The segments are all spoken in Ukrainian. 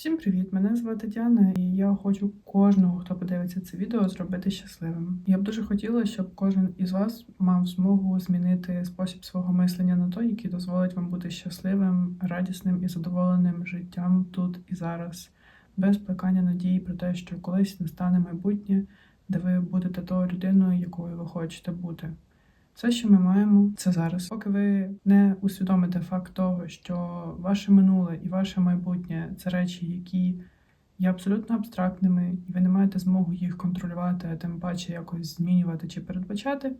Всім привіт! Мене звати Діана, і я хочу кожного, хто подивиться це відео, зробити щасливим. Я б дуже хотіла, щоб кожен із вас мав змогу змінити спосіб свого мислення на той, який дозволить вам бути щасливим, радісним і задоволеним життям тут і зараз, без плекання надії про те, що колись настане майбутнє, де ви будете тою людиною, якою ви хочете бути. Все, що ми маємо, це зараз. Поки ви не усвідомите факт того, що ваше минуле і ваше майбутнє це речі, які є абсолютно абстрактними, і ви не маєте змогу їх контролювати, а тим паче якось змінювати чи передбачати.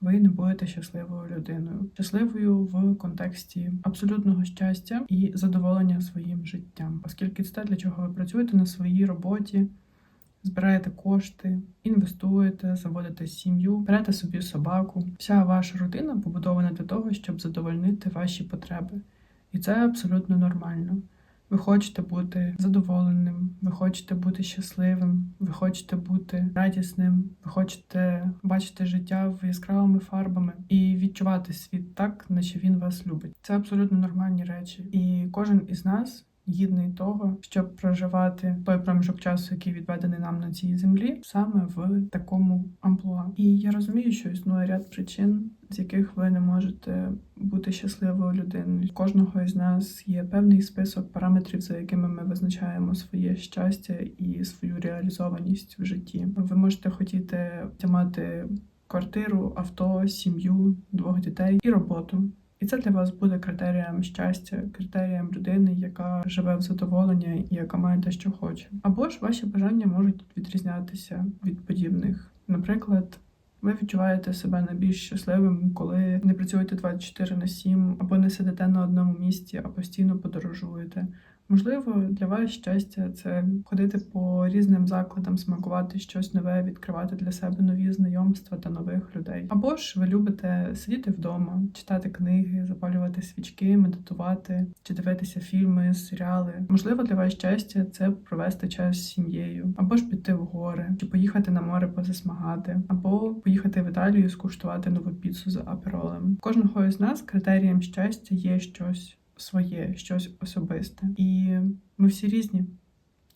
Ви не будете щасливою людиною, щасливою в контексті абсолютного щастя і задоволення своїм життям, оскільки це те, для чого ви працюєте на своїй роботі, збираєте кошти, інвестуєте, заводите сім'ю, берете собі собаку. Вся ваша рутина побудована для того, щоб задовольнити ваші потреби. І це абсолютно нормально. Ви хочете бути задоволеним, ви хочете бути щасливим, ви хочете бути радісним, ви хочете бачити життя в яскравими фарбами і відчувати світ так, наче він вас любить. Це абсолютно нормальні речі. І кожен із нас гідний того, щоб проживати той проміжок часу, який відведений нам на цій землі, саме в такому амплуа. І я розумію, що існує ряд причин, з яких ви не можете бути щасливою людиною. У Кожного із нас є певний список параметрів, за якими ми визначаємо своє щастя і свою реалізованість в житті. Ви можете хотіти мати квартиру, авто, сім'ю, двох дітей і роботу. І це для вас буде критерієм щастя, критерієм людини, яка живе в задоволенні і яка має те, що хоче. Або ж ваші бажання можуть відрізнятися від подібних. Наприклад, ви відчуваєте себе найбільш щасливим, коли не працюєте 24 на 7, або не сидите на одному місці, а постійно подорожуєте. Можливо, для вас щастя це ходити по різним закладам, смакувати щось нове, відкривати для себе нові знайомства та нових людей. Або ж ви любите сидіти вдома, читати книги, запалювати свічки, медитувати чи дивитися фільми, серіали. Можливо, для вас щастя це провести час з сім'єю, або ж піти в гори, чи поїхати на море позасмагати, або поїхати в Італію, скуштувати нову піцу з аперолем. Кожного із нас критерієм щастя є щось своє, щось особисте. І ми всі різні.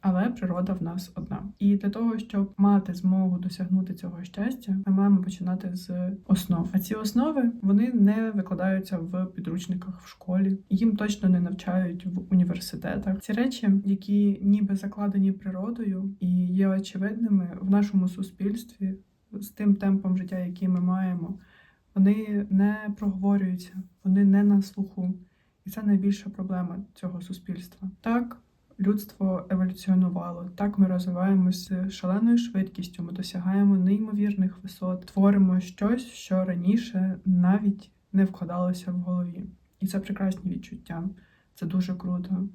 Але природа в нас одна. І для того, щоб мати змогу досягнути цього щастя, ми маємо починати з основ. А ці основи вони не викладаються в підручниках в школі, їм точно не навчають в університетах. Ці речі, які ніби закладені природою і є очевидними в нашому суспільстві з тим темпом життя, який ми маємо, вони не проговорюються, вони не на слуху. І це найбільша проблема цього суспільства. Так, людство еволюціонувало, так ми розвиваємося шаленою швидкістю, ми досягаємо неймовірних висот, творимо щось, що раніше навіть не вкладалося в голові. І це прекрасні відчуття, це дуже круто.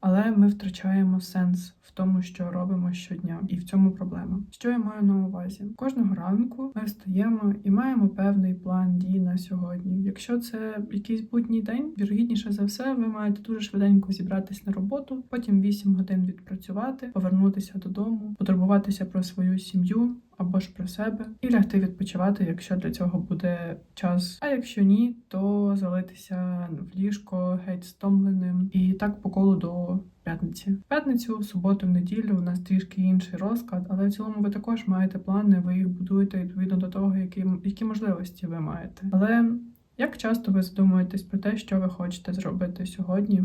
Але ми втрачаємо сенс в тому, що робимо щодня, і в цьому проблема. Що я маю на увазі? Кожного ранку ми встаємо і маємо певний план дій на сьогодні. Якщо це якийсь будній день, вірогідніше за все, ви маєте дуже швиденько зібратись на роботу, потім 8 годин відпрацювати, повернутися додому, потурбуватися про свою сім'ю. Або ж про себе і лягти відпочивати, якщо для цього буде час. А якщо ні, то залитися в ліжко геть стомленим і так по колу до п'ятниці. В п'ятницю, в суботу, в неділю у нас трішки інший розклад, але в цілому ви також маєте плани, ви їх будуєте відповідно до того, які, які можливості ви маєте. Але як часто ви задумуєтесь про те, що ви хочете зробити сьогодні?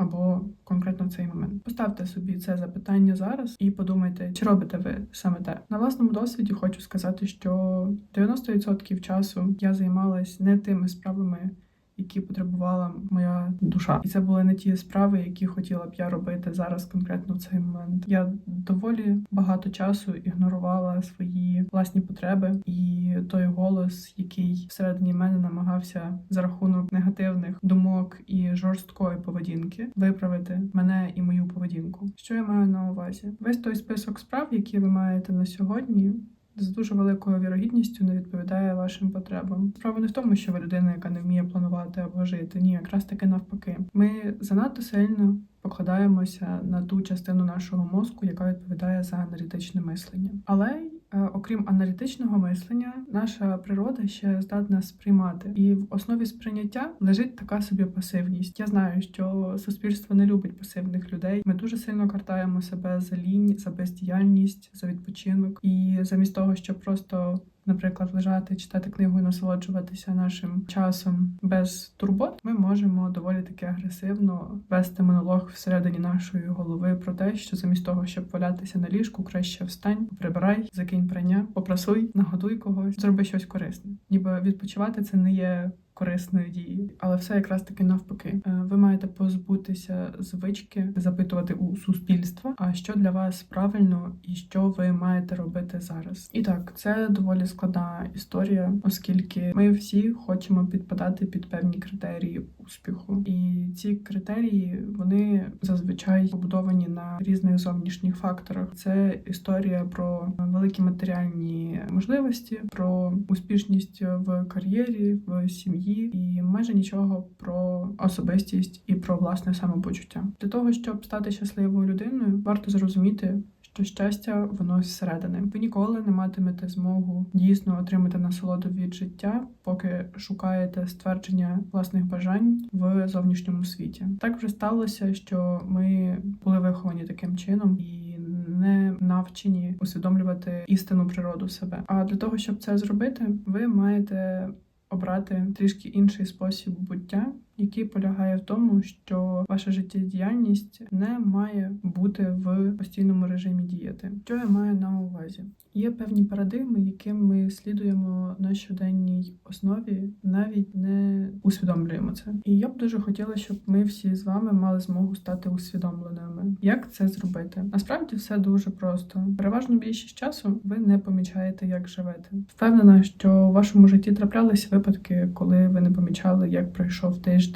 Або конкретно в цей момент поставте собі це запитання зараз і подумайте, чи робите ви саме те. На власному досвіді хочу сказати, що 90% часу я займалась не тими справами, які потребувала моя душа, і це були не ті справи, які хотіла б я робити зараз, конкретно в цей момент. Я доволі багато часу ігнорувала свої власні потреби і той голос, який всередині мене намагався за рахунок негативних думок і жорсткої поведінки виправити мене і мою поведінку. Що я маю на увазі? Весь той список справ, які ви маєте на сьогодні з дуже великою вірогідністю не відповідає вашим потребам. Справа не в тому, що ви людина, яка не вміє планувати або жити. Ні, якраз таки навпаки. Ми занадто сильно покладаємося на ту частину нашого мозку, яка відповідає за аналітичне мислення. Але Окрім аналітичного мислення, наша природа ще здатна сприймати, і в основі сприйняття лежить така собі пасивність. Я знаю, що суспільство не любить пасивних людей. Ми дуже сильно картаємо себе за лінь, за бездіяльність, за відпочинок. І замість того, щоб просто Наприклад, лежати, читати книгу і насолоджуватися нашим часом без турбот, ми можемо доволі таки агресивно вести монолог всередині нашої голови про те, що замість того, щоб валятися на ліжку, краще встань, прибирай, закинь прання, попрасуй, нагодуй когось, зроби щось корисне. Ніби відпочивати це не є корисної дії, але все якраз таки навпаки. Е, Ви маєте позбутися звички запитувати у суспільства, а що для вас правильно і що ви маєте робити зараз. І так, це доволі складна історія, оскільки ми всі хочемо підпадати під певні критерії успіху, і ці критерії вони зазвичай побудовані на різних зовнішніх факторах. Це історія про великі матеріальні можливості, про успішність в кар'єрі, в сім'ї, і майже нічого про особистість і про власне самопочуття. Для того щоб стати щасливою людиною, варто зрозуміти. Що щастя воно зсередини. Ви ніколи не матимете змогу дійсно отримати насолоду від життя, поки шукаєте ствердження власних бажань в зовнішньому світі. Так вже сталося, що ми були виховані таким чином і не навчені усвідомлювати істинну природу себе. А для того, щоб це зробити, ви маєте обрати трішки інший спосіб буття, який полягає в тому, що ваша життєдіяльність не має бути в постійному режимі діяти. Що я маю на увазі? Є певні парадигми, яким ми слідуємо на щоденній основі, навіть не усвідомлюємо це. І я б дуже хотіла, щоб ми всі з вами мали змогу стати усвідомленими. Як це зробити? Насправді все дуже просто. Переважно більшість часу ви не помічаєте, як живете. Впевнена, що у вашому житті траплялися випадки, коли ви не помічали, як пройшов тиждень,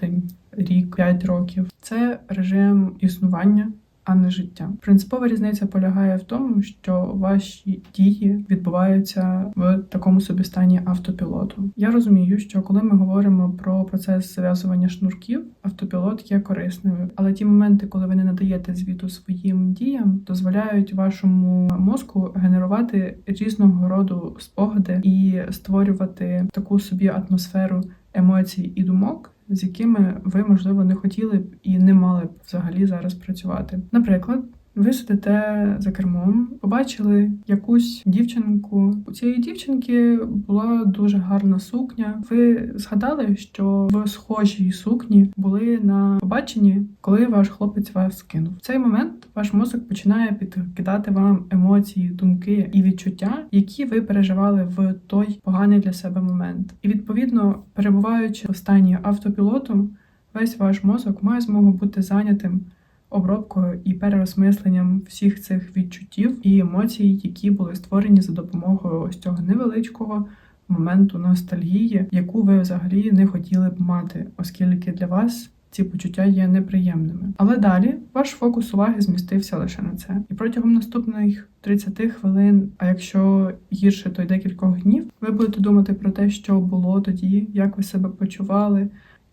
рік, п'ять років. Це режим існування. А не життя. Принципова різниця полягає в тому, що ваші дії відбуваються в такому собі стані автопілоту. Я розумію, що коли ми говоримо про процес зав'язування шнурків, автопілот є корисною, але ті моменти, коли ви не надаєте звіту своїм діям, дозволяють вашому мозку генерувати різного роду спогади і створювати таку собі атмосферу емоцій і думок з якими ви, можливо, не хотіли б і не мали б взагалі зараз працювати. Наприклад, ви сидите за кермом, побачили якусь дівчинку. У цієї дівчинки була дуже гарна сукня. Ви згадали, що в схожій сукні були на побаченні, коли ваш хлопець вас кинув. В цей момент ваш мозок починає підкидати вам емоції, думки і відчуття, які ви переживали в той поганий для себе момент. І відповідно, перебуваючи в стані автопілоту, весь ваш мозок має змогу бути зайнятим обробкою і переосмисленням всіх цих відчуттів і емоцій, які були створені за допомогою ось цього невеличкого моменту ностальгії, яку ви взагалі не хотіли б мати, оскільки для вас. Ці почуття є неприємними. Але далі ваш фокус уваги змістився лише на це. І протягом наступних 30 хвилин, а якщо гірше, то й декількох днів, ви будете думати про те, що було тоді, як ви себе почували,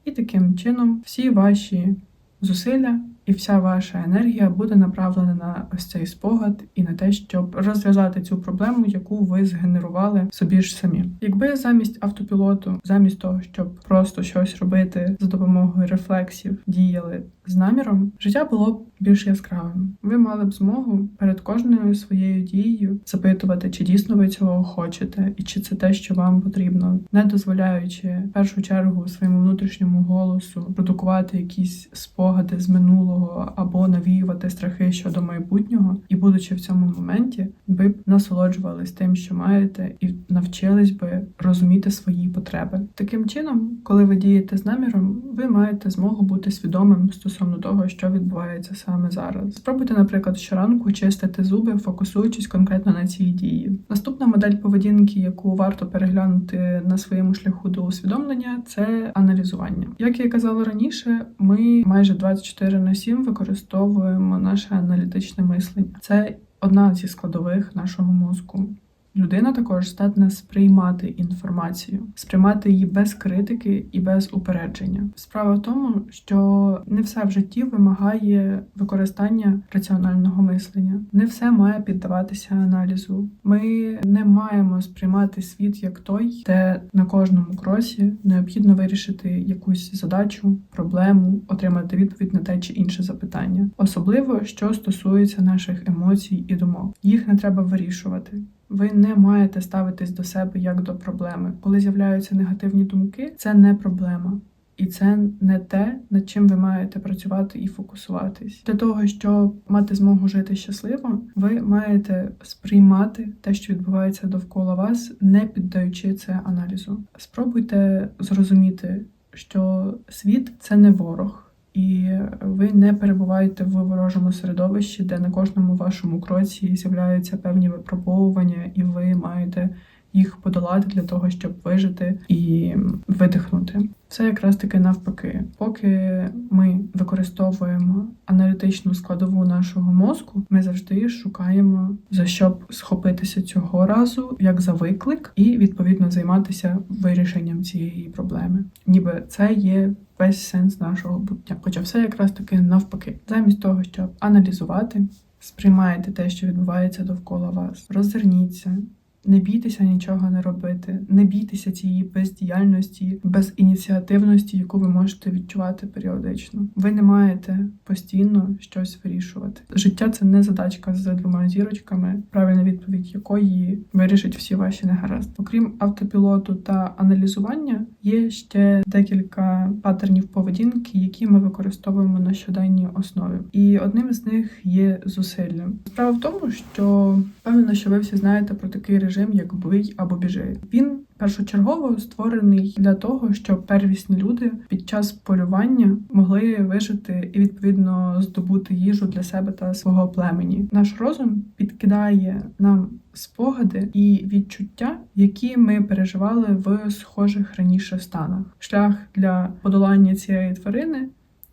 і таким чином всі ваші зусилля і вся ваша енергія буде направлена на ось цей спогад і на те, щоб розв'язати цю проблему, яку ви згенерували собі ж самі. Якби замість автопілоту, замість того, щоб просто щось робити за допомогою рефлексів, діяли з наміром, життя було б більш яскравим. Ви мали б змогу перед кожною своєю дією запитувати, чи дійсно ви цього хочете, і чи це те, що вам потрібно, не дозволяючи в першу чергу своєму внутрішньому голосу продукувати якісь спогади з минулого або навіювати страхи щодо майбутнього, і будучи в цьому моменті, ви б насолоджувались тим, що маєте, і навчились би розуміти свої потреби. Таким чином, коли ви дієте з наміром, ви маєте змогу бути свідомим стосовно того, що відбувається саме зараз. Спробуйте, наприклад, щоранку чистити зуби, фокусуючись конкретно на цій дії. Наступна модель поведінки, яку варто переглянути на своєму шляху до усвідомлення, це аналізування. Як я казала раніше, ми майже 24 на 7 використовуємо наше аналітичне мислення. Це одна зі складових нашого мозку. Людина також здатна сприймати інформацію, сприймати її без критики і без упередження. Справа в тому, що не все в житті вимагає використання раціонального мислення, не все має піддаватися аналізу. Ми не маємо сприймати світ як той, де на кожному кросі необхідно вирішити якусь задачу, проблему, отримати відповідь на те чи інше запитання, особливо що стосується наших емоцій і думок. Їх не треба вирішувати. Ви не маєте ставитись до себе як до проблеми. Коли з'являються негативні думки, це не проблема. І це не те, над чим ви маєте працювати і фокусуватись. Для того, щоб мати змогу жити щасливо, ви маєте сприймати те, що відбувається довкола вас, не піддаючи це аналізу. Спробуйте зрозуміти, що світ це не ворог. І ви не перебуваєте в ворожому середовищі, де на кожному вашому кроці з'являються певні випробовування, і ви маєте їх подолати для того, щоб вижити і видихнути. Це якраз таки навпаки. Поки ми використовуємо аналітичну складову нашого мозку, ми завжди шукаємо за що схопитися цього разу, як за виклик, і відповідно займатися вирішенням цієї проблеми. Ніби це є весь сенс нашого буття. Хоча все якраз таки навпаки, замість того, щоб аналізувати, сприймаєте те, що відбувається довкола вас, роззирніться. Не бійтеся нічого не робити, не бійтеся цієї бездіяльності, безініціативності, яку ви можете відчувати періодично. Ви не маєте постійно щось вирішувати. Життя це не задачка з двома зірочками, правильна відповідь якої вирішить всі ваші негаразди. Окрім автопілоту та аналізування, є ще декілька паттернів поведінки, які ми використовуємо на щоденній основі. І одним з них є зусилля. Справа в тому, що певно, що ви всі знаєте про такий режим, як бий або біжи. Він першочергово створений для того, щоб первісні люди під час полювання могли вижити і відповідно здобути їжу для себе та свого племені. Наш розум підкидає нам спогади і відчуття, які ми переживали в схожих раніше станах. Шлях для подолання цієї тварини.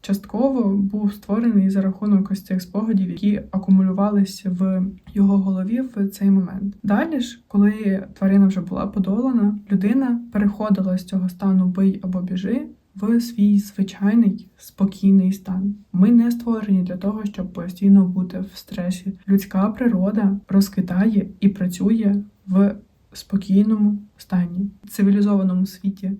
Частково був створений за рахунок ось цих спогадів, які акумулювалися в його голові в цей момент. Далі ж, коли тварина вже була подолана, людина переходила з цього стану бий або біжи в свій звичайний спокійний стан. Ми не створені для того, щоб постійно бути в стресі. Людська природа розкидає і працює в спокійному стані. В цивілізованому світі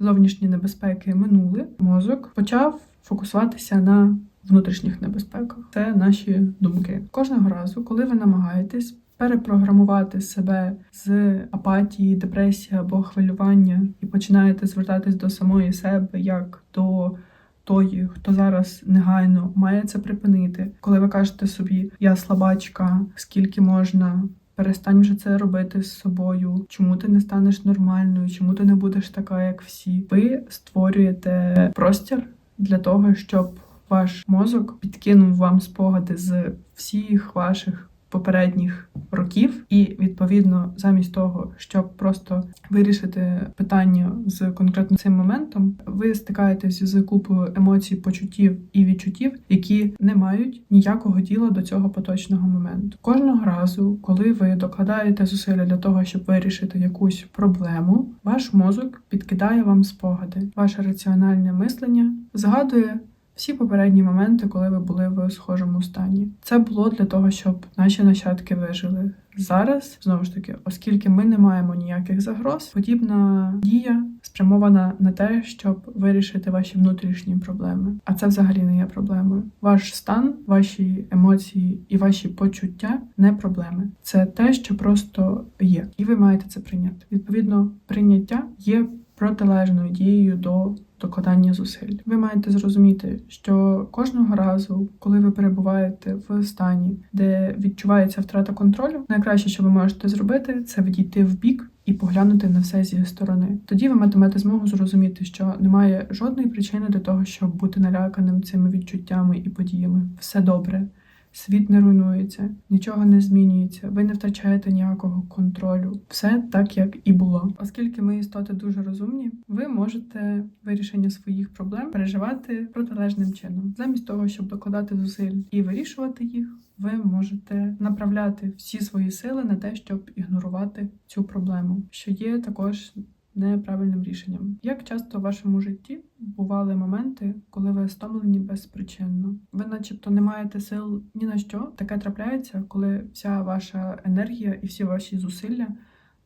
зовнішні небезпеки минули. Мозок почав фокусуватися на внутрішніх небезпеках. Це наші думки. Кожного разу, коли ви намагаєтесь перепрограмувати себе з апатії, депресії або хвилювання, і починаєте звертатись до самої себе як до тої, хто зараз негайно має це припинити, коли ви кажете собі Я слабачка, скільки можна. Перестань вже це робити з собою. Чому ти не станеш нормальною? Чому ти не будеш така, як всі? Ви створюєте простір для того, щоб ваш мозок підкинув вам спогади з всіх ваших попередніх років, і відповідно, замість того, щоб просто вирішити питання з конкретно цим моментом, ви стикаєтесь з купою емоцій, почуттів і відчуттів, які не мають ніякого діла до цього поточного моменту. Кожного разу, коли ви докладаєте зусилля для того, щоб вирішити якусь проблему, ваш мозок підкидає вам спогади, ваше раціональне мислення згадує всі попередні моменти, коли ви були в схожому стані. Це було для того, щоб наші нащадки вижили. Зараз знову ж таки, оскільки ми не маємо ніяких загроз, подібна дія спрямована на те, щоб вирішити ваші внутрішні проблеми. А це взагалі не є проблемою. Ваш стан, ваші емоції і ваші почуття не проблеми. Це те, що просто є, і ви маєте це прийняти. Відповідно, прийняття є протилежною дією до докладання зусиль. Ви маєте зрозуміти, що кожного разу, коли ви перебуваєте в стані, де відчувається втрата контролю, найкраще, що ви можете зробити, це відійти в бік. І поглянути на все зі сторони. Тоді ви матимете змогу зрозуміти, що немає жодної причини для того, щоб бути наляканим цими відчуттями і подіями. Все добре, Світ не руйнується, нічого не змінюється, ви не втрачаєте ніякого контролю. Все так, як і було. Оскільки ми істоти дуже розумні, ви можете вирішення своїх проблем переживати протилежним чином. Замість того, щоб докладати зусиль і вирішувати їх, ви можете направляти всі свої сили на те, щоб ігнорувати цю проблему, що є також неправильним рішенням. Як часто в вашому житті бували моменти, коли ви стомлені безпричинно? Ви, начебто, не маєте сил ні на що. Таке трапляється, коли вся ваша енергія і всі ваші зусилля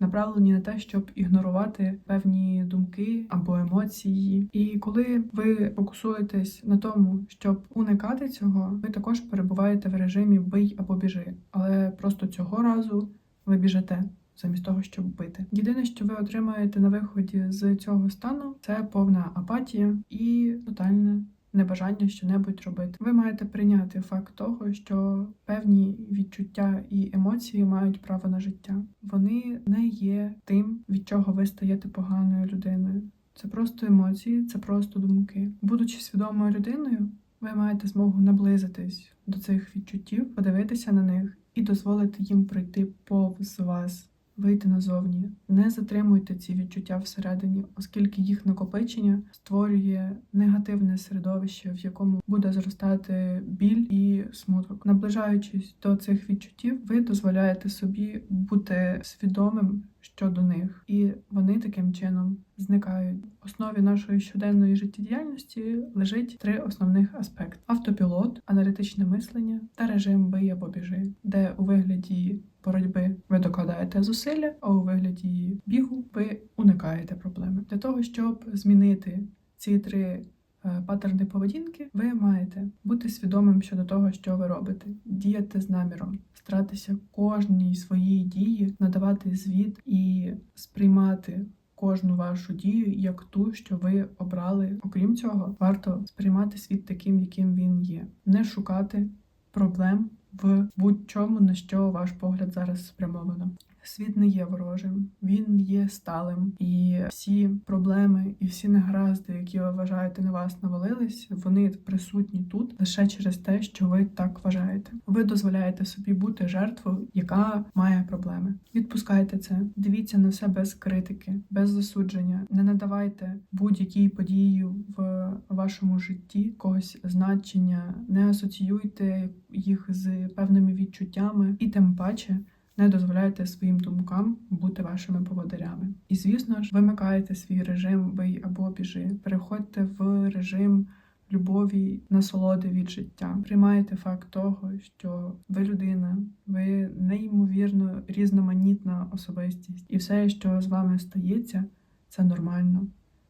направлені на те, щоб ігнорувати певні думки або емоції. І коли ви фокусуєтесь на тому, щоб уникати цього, ви також перебуваєте в режимі бий або біжи, але просто цього разу ви біжите. Замість того, щоб бити. Єдине, що ви отримаєте на виході з цього стану, це повна апатія і тотальне небажання що-небудь робити. Ви маєте прийняти факт того, що певні відчуття і емоції мають право на життя. Вони не є тим, від чого ви стаєте поганою людиною. Це просто емоції, це просто думки. Будучи свідомою людиною, ви маєте змогу наблизитись до цих відчуттів, подивитися на них і дозволити їм пройти повз вас. Вийти назовні, не затримуйте ці відчуття всередині, оскільки їх накопичення створює негативне середовище, в якому буде зростати біль і смуток. Наближаючись до цих відчуттів, ви дозволяєте собі бути свідомим щодо них, і вони таким чином зникають. В основі нашої щоденної життєдіяльності лежить три основних аспекти: автопілот, аналітичне мислення та режим бий або біжи, де у вигляді боротьби ви докладаєте зусилля, а у вигляді бігу ви уникаєте проблеми. Для того щоб змінити ці три е, паттерни поведінки, ви маєте бути свідомим щодо того, що ви робите, діяти з наміром, старатися кожній своїй дії надавати звіт і сприймати. Кожну вашу дію як ту, що ви обрали. Окрім цього, варто сприймати світ таким, яким він є, не шукати проблем в будь-чому, на що ваш погляд зараз спрямовано. Світ не є ворожим, він є сталим, і всі проблеми і всі негаразди, які ви вважаєте на вас навалились, вони присутні тут лише через те, що ви так вважаєте. Ви дозволяєте собі бути жертвою, яка має проблеми. Відпускайте це, дивіться на все без критики, без засудження. Не надавайте будь-якій події в вашому житті когось значення, не асоціюйте їх з певними відчуттями, і тим паче. Не дозволяйте своїм думкам бути вашими поводирями. І, звісно ж, вимикайте свій режим бий або біжи. Переходьте в режим любові, насолоди від життя. Приймаєте факт того, що ви людина, ви неймовірно різноманітна особистість, і все, що з вами стається, це нормально.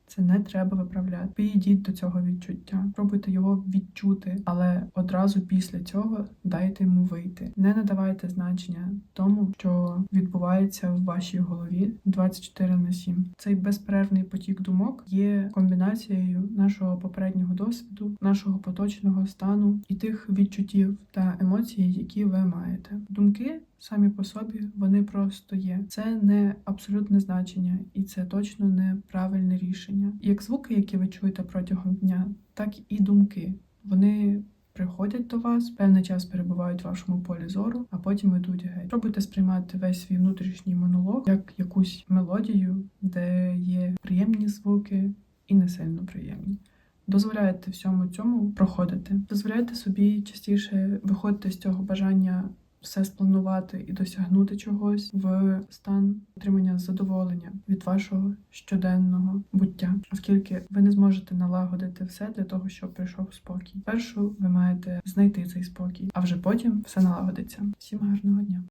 Це не треба виправляти. Підійдіть до цього відчуття, пробуйте його відчути, але одразу після цього дайте йому вийти. Не надавайте значення тому, що відбувається в вашій голові 24 на 7. Цей безперервний потік думок є комбінацією нашого попереднього досвіду, нашого поточного стану і тих відчуттів та емоцій, які ви маєте. Думки самі по собі вони просто є. Це не абсолютне значення, і це точно не правильне рішення. Як звуки, які ви чуєте протягом дня, так і думки. Вони приходять до вас, певний час перебувають в вашому полі зору, а потім йдуть геть. Пробуйте сприймати весь свій внутрішній монолог як якусь мелодію, де є приємні звуки і не сильно приємні. Дозволяєте всьому цьому проходити. Дозволяйте собі частіше виходити з цього бажання все спланувати і досягнути чогось в стан отримання задоволення від вашого щоденного буття, оскільки ви не зможете налагодити все для того, щоб прийшов спокій. Першу ви маєте знайти цей спокій, а вже потім все налагодиться. Всім гарного дня.